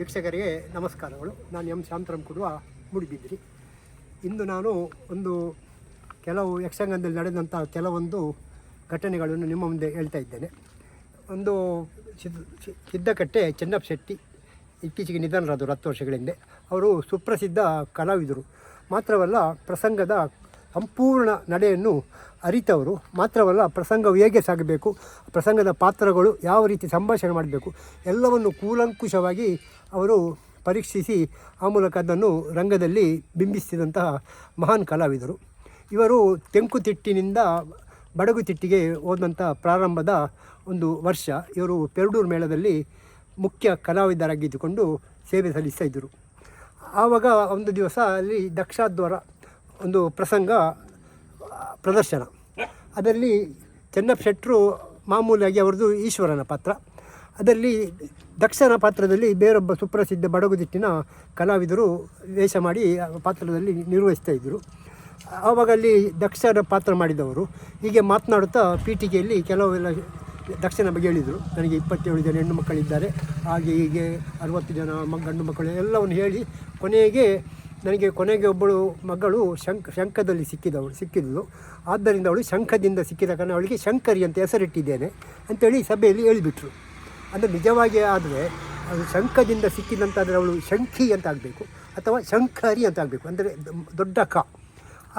ವೀಕ್ಷಕರಿಗೆ ನಮಸ್ಕಾರಗಳು. ನಾನು ಎಂ ಶಾಂತರಾಮ್ ಕೊಡುವ ಮುಡಿಬಿದ್ರಿ ಇಂದು ನಾನು ಒಂದು ಕೆಲವು ಯಕ್ಷಗಾನದಲ್ಲಿ ನಡೆದಂಥ ಕೆಲವೊಂದು ಘಟನೆಗಳನ್ನು ನಿಮ್ಮ ಮುಂದೆ ಹೇಳ್ತಾ ಇದ್ದೇನೆ. ಒಂದು ಸಿದ್ದಕಟ್ಟೆ ಚೆನ್ನಪ್ಪ ಶೆಟ್ಟಿ ಇತ್ತೀಚೆಗೆ ನಿಧನರಾದರು ಹತ್ತು ವರ್ಷಗಳ ಹಿಂದೆ ಅವರು ಸುಪ್ರಸಿದ್ಧ ಕಲಾವಿದರು. ಮಾತ್ರವಲ್ಲ ಪ್ರಸಂಗದ ಸಂಪೂರ್ಣ ನಡೆಯನ್ನು ಅರಿತವರು. ಮಾತ್ರವಲ್ಲ, ಪ್ರಸಂಗವು ಹೇಗೆ ಸಾಗಬೇಕು, ಪ್ರಸಂಗದ ಪಾತ್ರಗಳು ಯಾವ ರೀತಿ ಸಂಭಾಷಣೆ ಮಾಡಬೇಕು, ಎಲ್ಲವನ್ನು ಕೂಲಂಕುಷವಾಗಿ ಅವರು ಪರೀಕ್ಷಿಸಿ ಆ ಮೂಲಕ ಅದನ್ನು ರಂಗದಲ್ಲಿ ಬಿಂಬಿಸಿದಂತಹ ಮಹಾನ್ ಕಲಾವಿದರು. ಇವರು ತೆಂಕುತಿಟ್ಟಿನಿಂದ ಬಡಗುತಿಟ್ಟಿಗೆ ಹೋದಂಥ ಪ್ರಾರಂಭದ ಒಂದು ವರ್ಷ. ಇವರು ಪೆರಡೂರು ಮೇಳದಲ್ಲಿ ಮುಖ್ಯ ಕಲಾವಿದರಾಗಿದ್ದುಕೊಂಡು ಸೇವೆ ಸಲ್ಲಿಸ್ತಾ ಇದ್ದರು. ಆವಾಗ ಒಂದು ದಿವಸ ಅಲ್ಲಿ ದಕ್ಷಾದ್ವಾರ ಒಂದು ಪ್ರಸಂಗ, ಪ್ರದರ್ಶನ. ಅದರಲ್ಲಿ ಚೆನ್ನಪ್ಪ ಶೆಟ್ಟರು ಮಾಮೂಲಿಯಾಗಿ ಅವರದು ಈಶ್ವರನ ಪಾತ್ರ. ಅದರಲ್ಲಿ ದಕ್ಷನ ಪಾತ್ರದಲ್ಲಿ ಬೇರೊಬ್ಬ ಸುಪ್ರಸಿದ್ಧ ಬಡಗುದಿಟ್ಟಿನ ಕಲಾವಿದರು ವೇಷ ಮಾಡಿ ಪಾತ್ರದಲ್ಲಿ ನಿರ್ವಹಿಸ್ತಾ ಇದ್ದರು. ಆವಾಗ ಅಲ್ಲಿ ದಕ್ಷರ ಪಾತ್ರ ಮಾಡಿದವರು. ಹೀಗೆ ಮಾತನಾಡುತ್ತಾ ಪೀಠಿಗೆಯಲ್ಲಿ ಕೆಲವೆಲ್ಲ ದಕ್ಷನ ಬಗ್ಗೆ ಹೇಳಿದರು. ನನಗೆ ಇಪ್ಪತ್ತೇಳು ಜನ ಹೆಣ್ಣು ಮಕ್ಕಳಿದ್ದಾರೆ. ಹಾಗೆ ಹೀಗೆ ಅರುವತ್ತು ಜನ ಮ, ಗಂಡು ಮಕ್ಕಳು ಎಲ್ಲವನ್ನು ಹೇಳಿ ಕೊನೆಗೆ ನನಗೆ ಕೊನೆಗೆ ಒಬ್ಬಳು ಮಗಳು ಶಂಕ್ ಶಂಖದಲ್ಲಿ ಸಿಕ್ಕಿದವಳು ಸಿಕ್ಕಿದ್ಲು ಆದ್ದರಿಂದ ಅವಳು ಶಂಖದಿಂದ ಸಿಕ್ಕಿದ ಕಾರಣ ಅವಳಿಗೆ ಶಂಕರಿ ಅಂತ ಹೆಸರಿಟ್ಟಿದ್ದೇನೆ ಅಂತೇಳಿ ಸಭೆಯಲ್ಲಿ ಹೇಳಿಬಿಟ್ರು. ಅಂದರೆ ನಿಜವಾಗಿ ಆದರೆ ಅದು ಶಂಖದಿಂದ ಸಿಕ್ಕಿದಂತಾದರೆ ಅವಳು ಶಂಖಿ ಅಂತ ಆಗಬೇಕು, ಅಥವಾ ಶಂಕರಿ ಅಂತ ಆಗಬೇಕು, ಅಂದರೆ ದೊಡ್ಡ ಕ.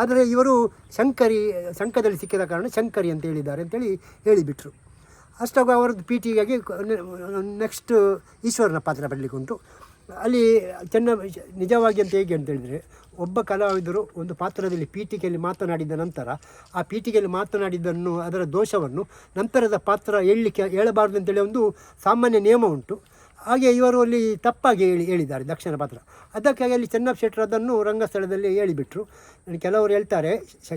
ಆದರೆ ಇವರು ಶಂಕರಿ, ಶಂಖದಲ್ಲಿ ಸಿಕ್ಕಿದ ಕಾರಣ ಶಂಕರಿ ಅಂತ ಹೇಳಿದ್ದಾರೆ ಅಂತೇಳಿ ಹೇಳಿಬಿಟ್ರು. ಅಷ್ಟಾಗ ಅವರದ್ದು ಪಿ ಟಿಗಾಗಿ ನೆಕ್ಸ್ಟ್ ಈಶ್ವರನ ಪಾತ್ರ ಬರಲಿಕ್ಕೆ ಉಂಟು ಅಲ್ಲಿ ಚೆನ್ನ ನಿಜವಾಗಿ ಅಂತ ಹೇಗೆ ಅಂತ ಹೇಳಿದರೆ, ಒಬ್ಬ ಕಲಾವಿದರು ಒಂದು ಪಾತ್ರದಲ್ಲಿ ಪೀಠಿಕೆಯಲ್ಲಿ ಮಾತನಾಡಿದ ನಂತರ, ಆ ಪೀಠಿಕೆಯಲ್ಲಿ ಮಾತನಾಡಿದ್ದನ್ನು, ಅದರ ದೋಷವನ್ನು ನಂತರದ ಪಾತ್ರ ಹೇಳಲಿಕ್ಕೆ ಹೇಳಬಾರ್ದು ಅಂತೇಳಿ ಒಂದು ಸಾಮಾನ್ಯ ನಿಯಮ ಉಂಟು. ಹಾಗೆ ಇವರು ಅಲ್ಲಿ ತಪ್ಪಾಗಿ ಹೇಳಿ, ಹೇಳಿದ್ದಾರೆ ದಕ್ಷಿಣ ಪಾತ್ರ. ಅದಕ್ಕಾಗಿ ಅಲ್ಲಿ ಚೆನ್ನಪ್ಪ ಶೆಟ್ಟರು ಅದನ್ನು ರಂಗಸ್ಥಳದಲ್ಲಿ ಹೇಳಿಬಿಟ್ರು. ಕೆಲವರು ಹೇಳ್ತಾರೆ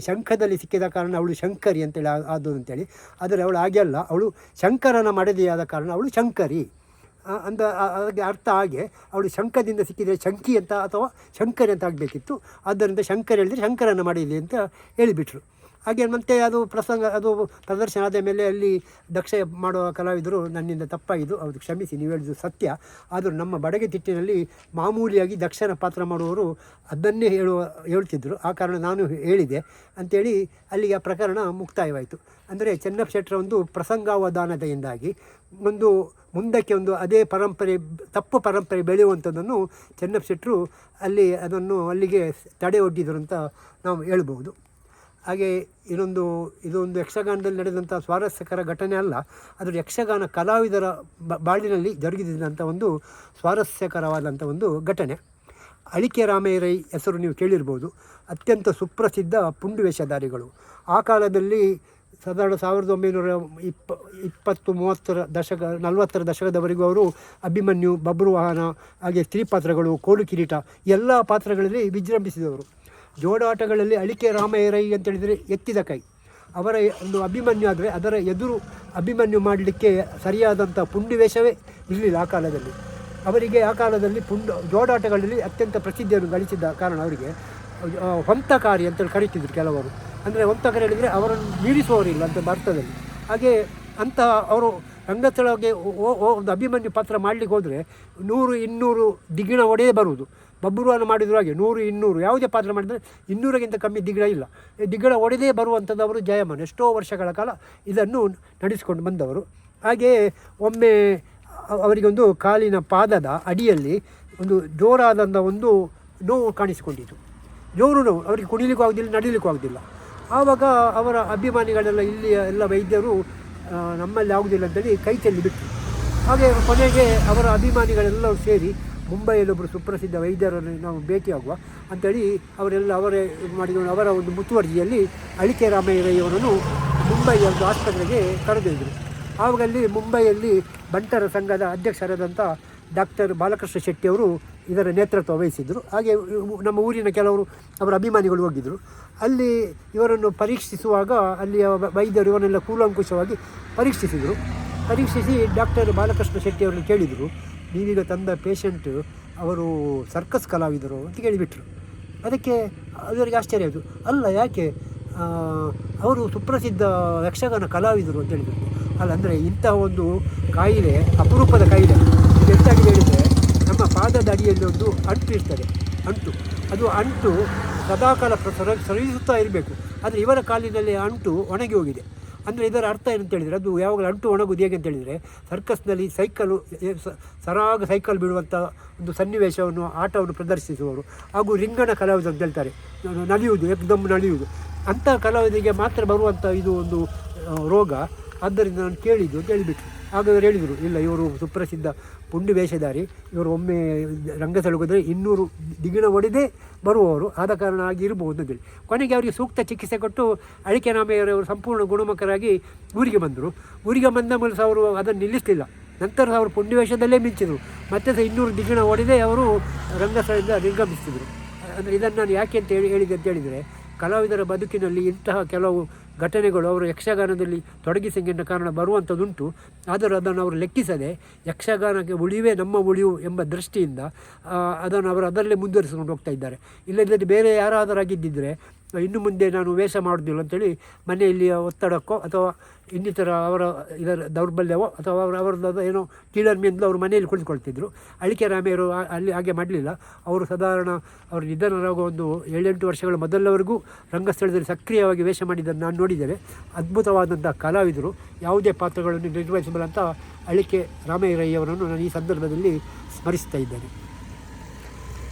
ಶಂಖದಲ್ಲಿ ಸಿಕ್ಕಿದ ಕಾರಣ ಅವಳು ಶಂಕರಿ ಅಂತೇಳಿ ಆದು ಅಂತೇಳಿ ಆದರೆ ಅವಳು ಹಾಗೆ ಅಲ್ಲ, ಅವಳು ಶಂಕರನ ಮಡದಿಯಾದ ಕಾರಣ ಅವಳು ಶಂಕರಿ. ಅಂದ ಅದಕ್ಕೆ ಅರ್ಥ ಹಾಗೆ ಅವಳು ಶಂಕದಿಂದ ಸಿಕ್ಕಿದರೆ ಶಂಕಿ ಅಂತ ಅಥವಾ ಶಂಕರಿ ಅಂತ ಆಗಬೇಕಿತ್ತು. ಆದ್ದರಿಂದ ಶಂಕರ್ ಹೇಳಿದರೆ ಶಂಕರನ ಮಾಡಿದೆ ಅಂತ ಹೇಳಿಬಿಟ್ರು. ಹಾಗೆ ಮತ್ತೆ ಅದು ಪ್ರಸಂಗ, ಅದು ಪ್ರದರ್ಶನ ಆದ ಮೇಲೆ ಅಲ್ಲಿ ದಕ್ಷ ಮಾಡುವ ಕಲಾವಿದರು ನನ್ನಿಂದ ತಪ್ಪಾಯಿತು ಅದು ಕ್ಷಮಿಸಿ, ನೀವು ಹೇಳಿದ್ದು ಸತ್ಯ. ಆದರೂ ನಮ್ಮ ಬಡಗೆ ತಿಟ್ಟಿನಲ್ಲಿ ಮಾಮೂಲಿಯಾಗಿ ದಕ್ಷನ ಪಾತ್ರ ಮಾಡುವವರು ಅದನ್ನೇ ಹೇಳುವ ಹೇಳ್ತಿದ್ದರು ಆ ಕಾರಣ ನಾನು ಹೇಳಿದೆ. ಅಂಥೇಳಿ ಅಲ್ಲಿಗೆ ಆ ಪ್ರಕರಣ ಮುಕ್ತಾಯವಾಯಿತು. ಅಂದರೆ ಚೆನ್ನಪ್ಪ ಶೆಟ್ಟರ ಒಂದು ಪ್ರಸಂಗಾವಧಾನತೆಯಿಂದಾಗಿ ಒಂದು ಮುಂದಕ್ಕೆ ಒಂದು ಅದೇ ಪರಂಪರೆ, ತಪ್ಪು ಪರಂಪರೆ ಬೆಳೆಯುವಂಥದ್ದನ್ನು ಚೆನ್ನಪ್ಪ ಶೆಟ್ಟರು ಅಲ್ಲಿ ಅದನ್ನು ಅಲ್ಲಿಗೆ ತಡೆ ಒಡ್ಡಿದರು ಅಂತ ನಾವು ಹೇಳ್ಬೋದು. ಹಾಗೆ ಇದೊಂದು ಇದೊಂದು ಯಕ್ಷಗಾನದಲ್ಲಿ ನಡೆದಂಥ ಸ್ವಾರಸ್ಯಕರ ಘಟನೆ ಅಲ್ಲ ಅದರ ಯಕ್ಷಗಾನ ಕಲಾವಿದರ ಬಾಳಿನಲ್ಲಿ ಜರುಗಿದಂಥ ಒಂದು ಸ್ವಾರಸ್ಯಕರವಾದಂಥ ಒಂದು ಘಟನೆ. ಅಳಿಕೆ ರಾಮಯ್ಯರೈ ಹೆಸರು ನೀವು ಕೇಳಿರ್ಬೋದು. ಅತ್ಯಂತ ಸುಪ್ರಸಿದ್ಧ ಪುಂಡು ವೇಷಧಾರಿಗಳು. ಆ ಕಾಲದಲ್ಲಿ ಸಾಧಾರಣ ಸಾವಿರದ ಒಂಬೈನೂರ ಇಪ್ಪ, ಇಪ್ಪತ್ತು ಮೂವತ್ತರ ದಶಕ, ನಲವತ್ತರ ದಶಕದವರೆಗೂ ಅವರು ಅಭಿಮನ್ಯು, ಬಬ್ರುವಾಹನ, ಹಾಗೆ ಸ್ತ್ರೀ ಪಾತ್ರಗಳು, ಕೋಲು ಕಿರೀಟ, ಎಲ್ಲ ಪಾತ್ರಗಳಲ್ಲಿ ವಿಜೃಂಭಿಸಿದವರು. ಜೋಡಾಟಗಳಲ್ಲಿ ಅಳಿಕೆ ರಾಮಯ್ಯರೈ ಅಂತೇಳಿದರೆ ಎತ್ತಿದ ಕೈ. ಅವರ ಒಂದು ಅಭಿಮನ್ಯು ಆದರೆ ಅದರ ಎದುರು ಅಭಿಮನ್ಯು ಮಾಡಲಿಕ್ಕೆ ಸರಿಯಾದಂಥ ಪುಂಡಿ ವೇಷವೇ ಇರಲಿಲ್ಲ ಆ ಕಾಲದಲ್ಲಿ. ಅವರಿಗೆ ಆ ಕಾಲದಲ್ಲಿ ಪುಂಡ, ಜೋಡಾಟಗಳಲ್ಲಿ ಅತ್ಯಂತ ಪ್ರಸಿದ್ಧಿಯನ್ನು ಗಳಿಸಿದ್ದ ಕಾರಣ ಅವರಿಗೆ ಹೊಂತಕಾರಿ ಅಂತೇಳಿ ಕರೀತಿದ್ರು ಕೆಲವರು. ಅಂದರೆ ಹೊಂತಕಾರಿ ಹೇಳಿದರೆ ಅವರನ್ನು ಮೀರಿಸುವವರಿಲ್ಲ ಅಂತ ಅರ್ಥದಲ್ಲಿ. ಹಾಗೆ ಅಂತ ಅವರು ರಂಗಸ್ಥಳಕ್ಕೆ ಒಂದು ಅಭಿಮನ್ಯು ಪಾತ್ರ ಮಾಡಲಿಕ್ಕೆ ಹೋದರೆ ನೂರು, ಇನ್ನೂರು ದಿಗಿಣ ಒಡೆಯೇ ಬರುವುದು. ಬಬ್ಬುರುವನ್ನು ಮಾಡಿದ್ರು ಹಾಗೆ, ನೂರು, ಇನ್ನೂರು, ಯಾವುದೇ ಪಾತ್ರ ಮಾಡಿದರೆ ಇನ್ನೂರಕ್ಕಿಂತ ಕಮ್ಮಿ ದಿಗ್ಗಡ ಇಲ್ಲ. ಈ ದಿಗ್ಗಳ ಒಡೆದೇ ಬರುವಂಥದ್ದು ಅವರು ಜಯಮನ್ ಎಷ್ಟೋ ವರ್ಷಗಳ ಕಾಲ ಇದನ್ನು ನಡೆಸಿಕೊಂಡು ಬಂದವರು. ಹಾಗೆಯೇ ಒಮ್ಮೆ ಅವರಿಗೊಂದು ಕಾಲಿನ ಪಾದದ ಅಡಿಯಲ್ಲಿ ಒಂದು ಜೋರಾದಂಥ ಒಂದು ನೋವು ಕಾಣಿಸಿಕೊಂಡಿತು. ಜೋರು ನೋವು, ಅವರಿಗೆ ಕುಣಿಲಿಕ್ಕೂ ಆಗೋದಿಲ್ಲ, ನಡೀಲಿಕ್ಕೂ ಆಗೋದಿಲ್ಲ. ಆವಾಗ ಅವರ ಅಭಿಮಾನಿಗಳೆಲ್ಲ ಇಲ್ಲಿಯ ಎಲ್ಲ ವೈದ್ಯರು ನಮ್ಮಲ್ಲಿ ಆಗುವುದಿಲ್ಲ ಅಂತೇಳಿ ಕೈ ಚೆಲ್ಲಿ ಬಿಟ್ಟರು ಹಾಗೆ ಕೊನೆಗೆ ಅವರ ಅಭಿಮಾನಿಗಳೆಲ್ಲರೂ ಸೇರಿ ಮುಂಬೈಯಲ್ಲಿ ಒಬ್ಬರು ಸುಪ್ರಸಿದ್ಧ ವೈದ್ಯರನ್ನು ನಾವು ಭೇಟಿಯಾಗುವ. ಅಂತೇಳಿ ಅವರೆಲ್ಲ ಅವರೇ ಮಾಡಿದ ಅವರ ಒಂದು ಮುತುವರ್ಜಿಯಲ್ಲಿ ಅಳಿಕೆ ರಾಮಯ್ಯರಯ್ಯವರನ್ನು ಮುಂಬೈಯ ಒಂದು ಆಸ್ಪತ್ರೆಗೆ ಕರೆದೊಯ್ದರು. ಆವಾಗಲ್ಲಿ ಮುಂಬೈಯಲ್ಲಿ ಬಂಟರ ಸಂಘದ ಅಧ್ಯಕ್ಷರಾದಂಥ ಡಾಕ್ಟರ್ ಬಾಲಕೃಷ್ಣ ಶೆಟ್ಟಿ ಅವರು ಇದರ ನೇತೃತ್ವ ವಹಿಸಿದ್ದರು ಹಾಗೆ ನಮ್ಮ ಊರಿನ ಕೆಲವರು ಅವರ ಅಭಿಮಾನಿಗಳು ಹೋಗಿದ್ದರು ಅಲ್ಲಿ ಇವರನ್ನು ಪರೀಕ್ಷಿಸುವಾಗ ಅಲ್ಲಿಯ ವೈದ್ಯರು ಇವರನ್ನೆಲ್ಲ ಕೂಲಂಕುಷವಾಗಿ ಪರೀಕ್ಷಿಸಿದರು. ಪರೀಕ್ಷಿಸಿ ಡಾಕ್ಟರ್ ಬಾಲಕೃಷ್ಣ ಶೆಟ್ಟಿಯವರನ್ನು ಕೇಳಿದರು. ನೀವೀಗ ತಂದ ಪೇಷಂಟ್ ಅವರು ಸರ್ಕಸ್ ಕಲಾವಿದರು ಅಂತ ಕೇಳಿಬಿಟ್ರು. ಅದಕ್ಕೆ ಅವರಿಗೆ ಆಶ್ಚರ್ಯ ಆಯಿತು. ಅಲ್ಲ, ಯಾಕೆ? ಅವರು ಸುಪ್ರಸಿದ್ಧ ಯಕ್ಷಗಾನ ಕಲಾವಿದರು ಅಂತ ಹೇಳಿದರು. ಅಲ್ಲ, ಅಂದರೆ ಇಂತಹ ಒಂದು ಕಾಯಿಲೆ, ಅಪರೂಪದ ಕಾಯಿಲೆ ಹೆಚ್ಚಾಗಿ ಹೇಳಿದರೆ ನಮ್ಮ ಅಡಿಯಲ್ಲಿ ಒಂದು ಅಂಟು ಇರ್ತದೆ. ಅಂಟು. ಅದು ಅಂಟು ಸದಾಕಾಲ ಸರ ಸರಿಸುತ್ತಾ ಇರಬೇಕು. ಆದರೆ ಇವರ ಕಾಲಿನಲ್ಲಿ ಅಂಟು ಒಣಗಿ ಹೋಗಿದೆ. ಅಂದರೆ ಇದರ ಅರ್ಥ ಏನಂತ ಹೇಳಿದರೆ ಅದು ಯಾವಾಗಲೂ ಅಂಟು ಒಣಗುದು ಹೇಗೆ ಅಂತ ಹೇಳಿದರೆ ಸರ್ಕಸ್ನಲ್ಲಿ ಸೈಕಲು ಸರಾಗ ಸೈಕಲ್ ಬಿಡುವಂಥ ಒಂದು ಸನ್ನಿವೇಶವನ್ನು, ಆಟವನ್ನು ಪ್ರದರ್ಶಿಸುವವರು. ಹಾಗೂ ರಿಂಗಣ ಕಲಾವಿದ ಅಂತ ಹೇಳ್ತಾರೆ. ನಲಿಯುವುದು ಏಕದಮ್ ನಲಿಯುವುದು. ಅಂಥ ಕಲಾವಿದರಿಗೆ ಮಾತ್ರ ಬರುವಂಥ ಇದು ಒಂದು ರೋಗ. ಆದ್ದರಿಂದ ನಾನು ಕೇಳಿದ್ದು ಅಂತ ಹೇಳಿಬಿಟ್ರು ಆಗ ಹೇಳಿದರು, ಇಲ್ಲ, ಇವರು ಸುಪ್ರಸಿದ್ಧ ಪುಂಡಿ ವೇಷಧಾರಿ ಇವರು ಒಮ್ಮೆ ರಂಗಸೆಳಗೋದ್ರೆ ಇನ್ನೂರು ದಿಗಿಣ ಹೊಡೆದೇ ಬರುವವರು, ಆದ ಕಾರಣ ಆಗಿ ಇರಬಹುದು ಅಂತೇಳಿ ಕೊನೆಗೆ ಅವರಿಗೆ ಸೂಕ್ತ ಚಿಕಿತ್ಸೆ ಕೊಟ್ಟು ಅಡಿಕೆ ನಾಮೆಯವರು ಸಂಪೂರ್ಣ ಗುಣಮುಖರಾಗಿ ಊರಿಗೆ ಬಂದರು. ಊರಿಗೆ ಬಂದ ಮೇಲೆ ಅವರು ಅದನ್ನು ನಿಲ್ಲಿಸಲಿಲ್ಲ. ನಂತರ ಅವರು ಪುಂಡಿ ವೇಷದಲ್ಲೇ ಮಿಂಚಿದರು. ಮತ್ತೆ ಸಹ ಇನ್ನೂರು ದಿಗಿಣ ಹೊಡೆದೇ ಅವರು ರಂಗಸ್ಥಳದಿಂದ ನಿರ್ಗಮಿಸಿದರು. ಅಂದರೆ ಇದನ್ನು ನಾನು ಯಾಕೆ ಅಂತ ಹೇಳಿ ಹೇಳಿದೆ ಅಂತ ಹೇಳಿದರೆ, ಕಲಾವಿದರ ಬದುಕಿನಲ್ಲಿ ಇಂತಹ ಕೆಲವು ಘಟನೆಗಳು ಅವರು ಯಕ್ಷಗಾನದಲ್ಲಿ ತೊಡಗಿಸಿಕೊಂಡ ಕಾರಣ ಬರುವಂಥದ್ದುಂಟು. ಆದರೂ ಅದನ್ನು ಅವರು ಲೆಕ್ಕಿಸದೆ ಯಕ್ಷಗಾನಕ್ಕೆ ಉಳಿವೇ ನಮ್ಮ ಉಳಿವು ಎಂಬ ದೃಷ್ಟಿಯಿಂದ ಅದನ್ನು ಅವರು ಅದರಲ್ಲೇ ಮುಂದುವರಿಸಿಕೊಂಡು ಹೋಗ್ತಾ ಇದ್ದಾರೆ. ಇಲ್ಲದಿದ್ದರೆ ಬೇರೆ ಯಾರಾದರಾಗಿದ್ದಿದ್ದರೆ ಇನ್ನು ಮುಂದೆ ನಾನು ವೇಷ ಮಾಡೋದಿಲ್ಲ ಅಂತೇಳಿ ಮನೆಯಲ್ಲಿ ಒತ್ತಡಕ್ಕೋ ಅಥವಾ ಇನ್ನಿತರ ಅವರ ಇದರ ದೌರ್ಬಲ್ಯವೋ ಅಥವಾ ಅವರ ಅವರದ್ದು ಏನೋ ಕೀಳರ್ಮೆಯಿಂದಲೂ ಅವರು ಮನೆಯಲ್ಲಿ ಕುಳಿತುಕೊಳ್ತಿದ್ರು. ಅಳಿಕೆ ರಾಮೆಯವರು ಅಲ್ಲಿ ಹಾಗೆ ಮಾಡಲಿಲ್ಲ. ಅವರು ಸಾಧಾರಣ ಅವರು ನಿಧನರಾಗುವ ಒಂದು ಏಳೆಂಟು ವರ್ಷಗಳ ಮೊದಲವರೆಗೂ ರಂಗಸ್ಥಳದಲ್ಲಿ ಸಕ್ರಿಯವಾಗಿ ವೇಷ ಮಾಡಿದ್ದನ್ನು ನಾನು ನೋಡಿದ್ದೇನೆ. ಅದ್ಭುತವಾದಂಥ ಕಲಾವಿದರು. ಯಾವುದೇ ಪಾತ್ರಗಳನ್ನು ನಿರ್ವಹಿಸಬಲ್ಲಂಥ ಅಳಿಕೆ ರಾಮಯ್ಯರಯ್ಯವರನ್ನು ನಾನು ಈ ಸಂದರ್ಭದಲ್ಲಿ ಸ್ಮರಿಸ್ತಾ ಇದ್ದೇನೆ.